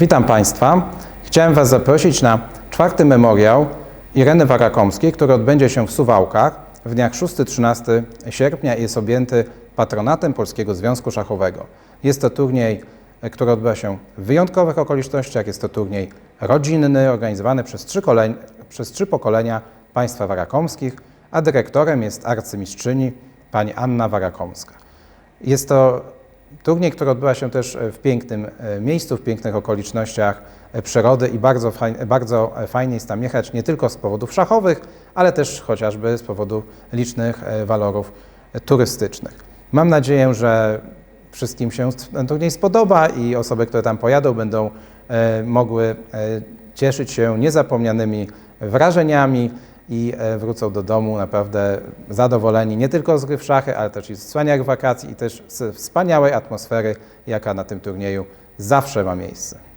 Witam Państwa. Chciałem Was zaprosić na czwarty memoriał Ireny Warakomskiej, który odbędzie się w Suwałkach w dniach 6-13 sierpnia i jest objęty patronatem Polskiego Związku Szachowego. Jest to turniej, który odbywa się w wyjątkowych okolicznościach. Jest to turniej rodzinny, organizowany przez trzy, przez trzy pokolenia państwa warakomskich, a dyrektorem jest arcymistrzyni pani Anna Warakomska. Jest to turniej, który odbywa się też w pięknym e, miejscu, w pięknych okolicznościach e, przyrody i bardzo, faj, bardzo fajnie jest tam jechać nie tylko z powodów szachowych, ale też chociażby z powodu licznych e, walorów e, turystycznych. Mam nadzieję, że wszystkim się ten turniej spodoba i osoby, które tam pojadą, będą e, mogły e, cieszyć się niezapomnianymi wrażeniami i e, wrócą do domu naprawdę zadowoleni nie tylko z gry w szachy, ale też i z wspaniałych wakacji i też z wspaniałej atmosfery, jaka na tym turnieju zawsze ma miejsce.